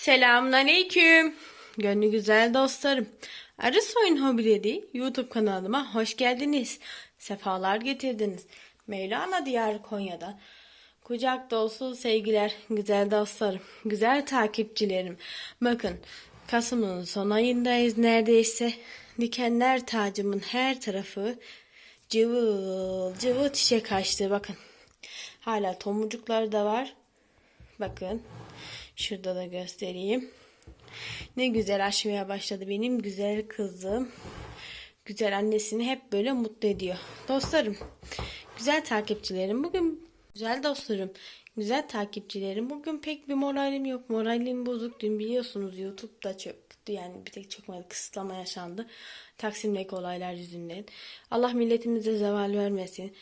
Selamun aleyküm. Gönlü güzel dostlarım. Arı Soyun Hobileri YouTube kanalıma hoş geldiniz. Sefalar getirdiniz. Mevlana Diyarı Konya'dan. Kucak dolusu sevgiler güzel dostlarım, güzel takipçilerim. Bakın Kasım'ın son ayındayız neredeyse. Dikenler tacımın her tarafı cıvıl cıvıl çiçek açtı bakın. Hala tomurcukları da var. Bakın. Şurada da göstereyim. Ne güzel açmaya başladı benim güzel kızım. Güzel annesini hep böyle mutlu ediyor. Dostlarım, güzel takipçilerim. Bugün güzel dostlarım, güzel takipçilerim. Bugün pek bir moralim yok. Moralim bozuk. Dün biliyorsunuz YouTube'da çöktü. Yani bir tek çökmedi. Kısıtlama yaşandı. Taksim'deki olaylar yüzünden. Allah milletimize zeval vermesin.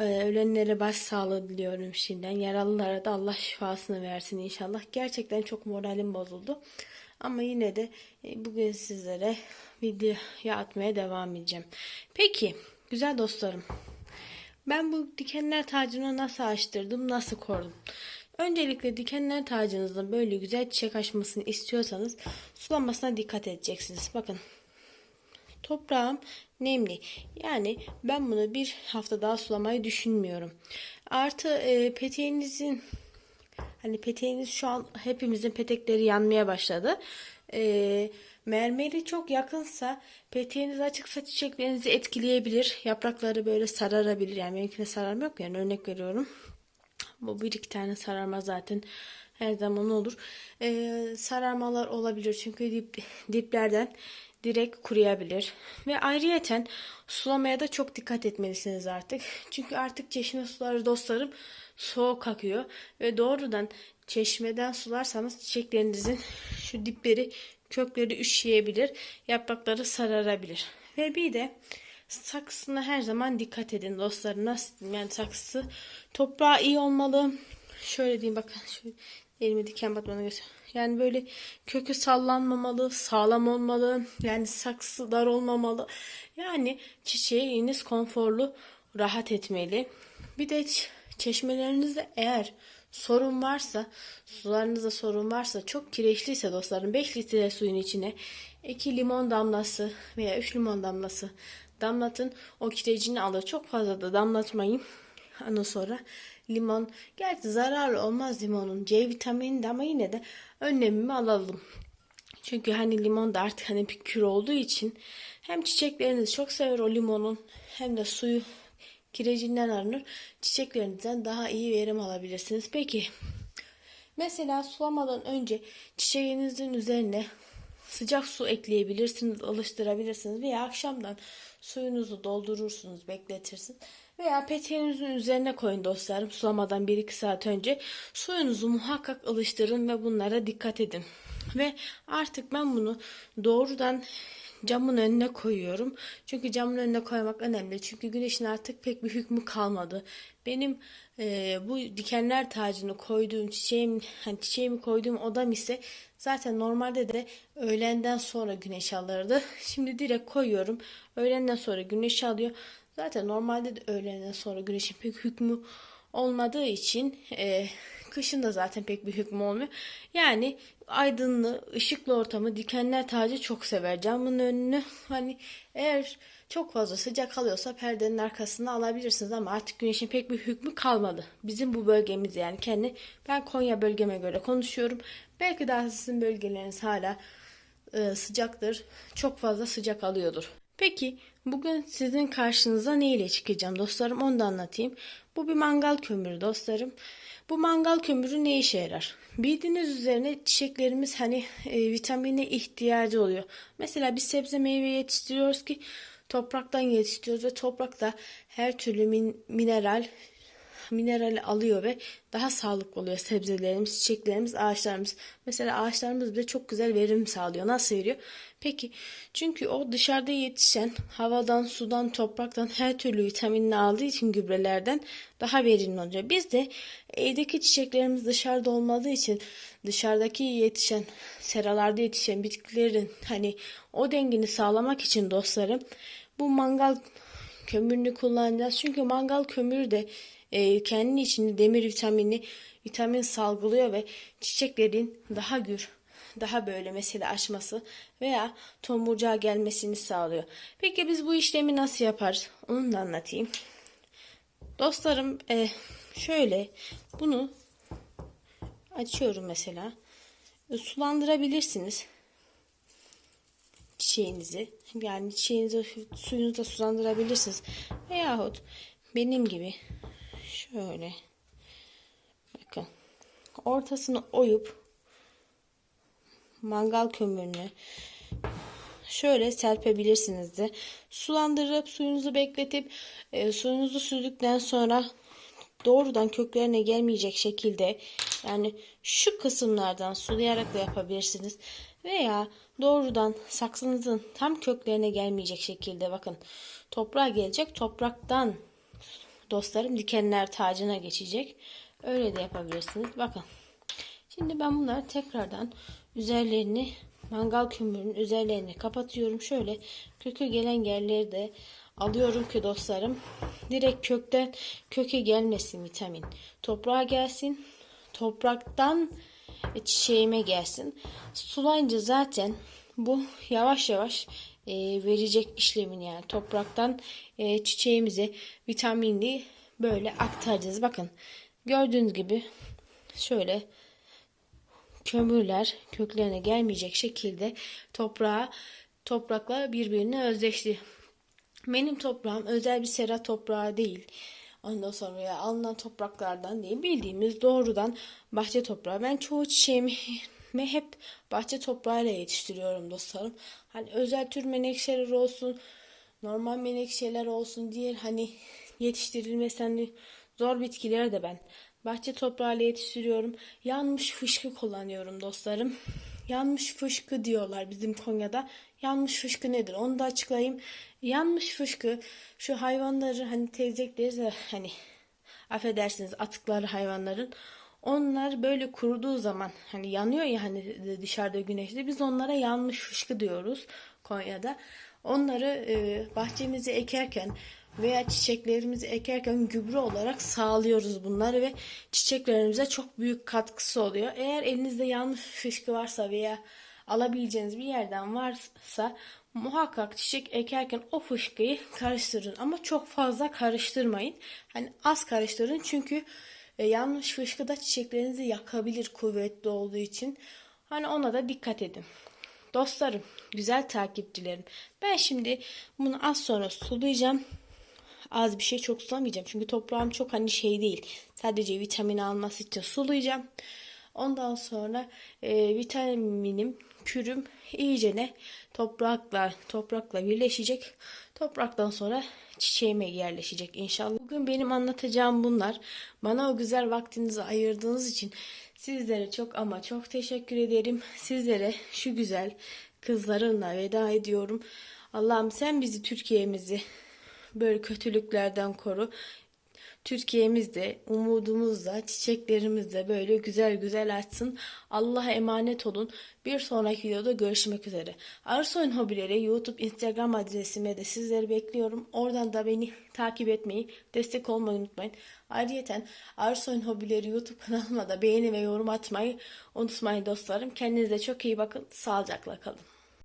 Ee, ölenlere başsağlığı diliyorum şimdiden. Yaralılara da Allah şifasını versin inşallah. Gerçekten çok moralim bozuldu. Ama yine de e, bugün sizlere video atmaya devam edeceğim. Peki güzel dostlarım. Ben bu dikenler tacını nasıl açtırdım, nasıl korudum? Öncelikle dikenler tacınızın böyle güzel çiçek açmasını istiyorsanız sulamasına dikkat edeceksiniz. Bakın toprağım nemli. Yani ben bunu bir hafta daha sulamayı düşünmüyorum. Artı e, peteğinizin hani peteğiniz şu an hepimizin petekleri yanmaya başladı. E, mermeri çok yakınsa peteğiniz açıksa çiçeklerinizi etkileyebilir. Yaprakları böyle sararabilir. Yani benimkine sararma yok yani örnek veriyorum. Bu bir iki tane sararma zaten her zaman olur. Ee, sararmalar olabilir çünkü dip, diplerden direkt kuruyabilir. Ve ayrıyeten sulamaya da çok dikkat etmelisiniz artık. Çünkü artık çeşme suları dostlarım soğuk akıyor. Ve doğrudan çeşmeden sularsanız çiçeklerinizin şu dipleri kökleri üşüyebilir. Yaprakları sararabilir. Ve bir de saksısına her zaman dikkat edin dostlarım. Nasıl? Yani saksısı toprağı iyi olmalı. Şöyle diyeyim bakın. Şöyle elime diken batmanı göster. Yani böyle kökü sallanmamalı, sağlam olmalı. Yani saksı dar olmamalı. Yani çiçeğiniz konforlu, rahat etmeli. Bir de çeşmelerinizde eğer sorun varsa, sularınızda sorun varsa, çok kireçliyse dostlarım 5 litre suyun içine 2 limon damlası veya 3 limon damlası damlatın. O kirecini alır. Çok fazla da damlatmayın. Ondan sonra limon. Gerçi zararlı olmaz limonun. C vitamini de ama yine de önlemimi alalım. Çünkü hani limon da artık hani bir kür olduğu için hem çiçekleriniz çok sever o limonun hem de suyu kirecinden arınır. Çiçeklerinizden daha iyi verim alabilirsiniz. Peki mesela sulamadan önce çiçeğinizin üzerine sıcak su ekleyebilirsiniz, alıştırabilirsiniz veya akşamdan suyunuzu doldurursunuz, bekletirsiniz. Veya peteğinizin üzerine koyun dostlarım sulamadan 1-2 saat önce. Suyunuzu muhakkak alıştırın ve bunlara dikkat edin. Ve artık ben bunu doğrudan camın önüne koyuyorum. Çünkü camın önüne koymak önemli. Çünkü güneşin artık pek bir hükmü kalmadı. Benim e, bu dikenler tacını koyduğum çiçeğim, hani çiçeğimi koyduğum odam ise zaten normalde de öğlenden sonra güneş alırdı. Şimdi direkt koyuyorum. Öğlenden sonra güneş alıyor. Zaten normalde de öğlenden sonra güneşin pek hükmü olmadığı için e, kışın da zaten pek bir hükmü olmuyor. Yani aydınlı, ışıklı ortamı dikenler tacı çok sever. Camın önünü hani eğer çok fazla sıcak alıyorsa perdenin arkasına alabilirsiniz ama artık güneşin pek bir hükmü kalmadı. Bizim bu bölgemiz yani kendi ben Konya bölgeme göre konuşuyorum. Belki daha sizin bölgeleriniz hala e, sıcaktır. Çok fazla sıcak alıyordur. Peki bugün sizin karşınıza ne ile çıkacağım dostlarım onu da anlatayım. Bu bir mangal kömürü dostlarım. Bu mangal kömürü ne işe yarar? Bildiğiniz üzerine çiçeklerimiz hani e, vitamine ihtiyacı oluyor. Mesela biz sebze meyve yetiştiriyoruz ki topraktan yetiştiriyoruz ve toprakta her türlü min, mineral mineral alıyor ve daha sağlıklı oluyor sebzelerimiz, çiçeklerimiz, ağaçlarımız. Mesela ağaçlarımız bile çok güzel verim sağlıyor. Nasıl veriyor? Peki çünkü o dışarıda yetişen havadan, sudan, topraktan her türlü vitaminini aldığı için gübrelerden daha verimli oluyor. Biz de evdeki çiçeklerimiz dışarıda olmadığı için dışarıdaki yetişen, seralarda yetişen bitkilerin hani o dengini sağlamak için dostlarım bu mangal kömürünü kullanacağız. Çünkü mangal kömürü de e, kendi içinde demir vitamini vitamin salgılıyor ve çiçeklerin daha gür, daha böyle mesela açması veya tomurcuğa gelmesini sağlıyor. Peki biz bu işlemi nasıl yaparız? Onu da anlatayım. Dostlarım e, şöyle bunu açıyorum mesela. E, Sulandırabilirsiniz çiçeğinizi. Yani çiçeğinizi suyunu da sulandırabilirsiniz. Veyahut benim gibi şöyle. Bakın. Ortasını oyup mangal kömürünü şöyle serpebilirsiniz de. Sulandırıp suyunuzu bekletip e, suyunuzu süzdükten sonra doğrudan köklerine gelmeyecek şekilde yani şu kısımlardan sulayarak da yapabilirsiniz. Veya doğrudan saksınızın tam köklerine gelmeyecek şekilde bakın toprağa gelecek topraktan dostlarım dikenler tacına geçecek öyle de yapabilirsiniz bakın Şimdi ben bunları tekrardan üzerlerini mangal kömürünün üzerlerini kapatıyorum. Şöyle köke gelen yerleri de alıyorum ki dostlarım direkt kökten köke gelmesin vitamin. Toprağa gelsin. Topraktan çiçeğime gelsin. Sulayınca zaten bu yavaş yavaş e, verecek işlemini yani topraktan e, çiçeğimize vitaminli böyle aktaracağız. Bakın gördüğünüz gibi şöyle kömürler köklerine gelmeyecek şekilde toprağa toprakla birbirine özdeşti. Benim toprağım özel bir sera toprağı değil. Ondan sonra ya alınan topraklardan değil. Bildiğimiz doğrudan bahçe toprağı. Ben çoğu çiçeğimi hep bahçe toprağıyla yetiştiriyorum dostlarım. Hani özel tür menekşeler olsun, normal menekşeler olsun diğer hani yetiştirilmesi hani zor bitkileri de ben bahçe toprağıyla yetiştiriyorum. Yanmış fışkı kullanıyorum dostlarım. Yanmış fışkı diyorlar bizim Konya'da. Yanmış fışkı nedir? Onu da açıklayayım. Yanmış fışkı şu hayvanları hani tezekleri de hani affedersiniz atıkları hayvanların onlar böyle kuruduğu zaman hani yanıyor ya hani dışarıda güneşte biz onlara yanmış fışkı diyoruz Konya'da. Onları e, bahçemize ekerken veya çiçeklerimizi ekerken gübre olarak sağlıyoruz bunları ve çiçeklerimize çok büyük katkısı oluyor. Eğer elinizde yanlış fışkı varsa veya alabileceğiniz bir yerden varsa muhakkak çiçek ekerken o fışkıyı karıştırın ama çok fazla karıştırmayın. Hani az karıştırın çünkü e, yanlış fışkı da çiçeklerinizi yakabilir kuvvetli olduğu için. Hani ona da dikkat edin. Dostlarım, güzel takipçilerim. Ben şimdi bunu az sonra sulayacağım az bir şey çok sulamayacağım. Çünkü toprağım çok hani şey değil. Sadece vitamin alması için sulayacağım. Ondan sonra e, vitaminim, kürüm iyicene toprakla toprakla birleşecek. Topraktan sonra çiçeğime yerleşecek inşallah. Bugün benim anlatacağım bunlar. Bana o güzel vaktinizi ayırdığınız için sizlere çok ama çok teşekkür ederim. Sizlere şu güzel kızlarımla veda ediyorum. Allah'ım sen bizi Türkiye'mizi böyle kötülüklerden koru. Türkiye'mizde umudumuzla, çiçeklerimizle böyle güzel güzel açsın. Allah'a emanet olun. Bir sonraki videoda görüşmek üzere. Arsoyun Hobileri YouTube, Instagram adresime de sizleri bekliyorum. Oradan da beni takip etmeyi, destek olmayı unutmayın. Ayrıca Arsoyun Hobileri YouTube kanalıma da beğeni ve yorum atmayı unutmayın dostlarım. Kendinize çok iyi bakın. Sağlıcakla kalın.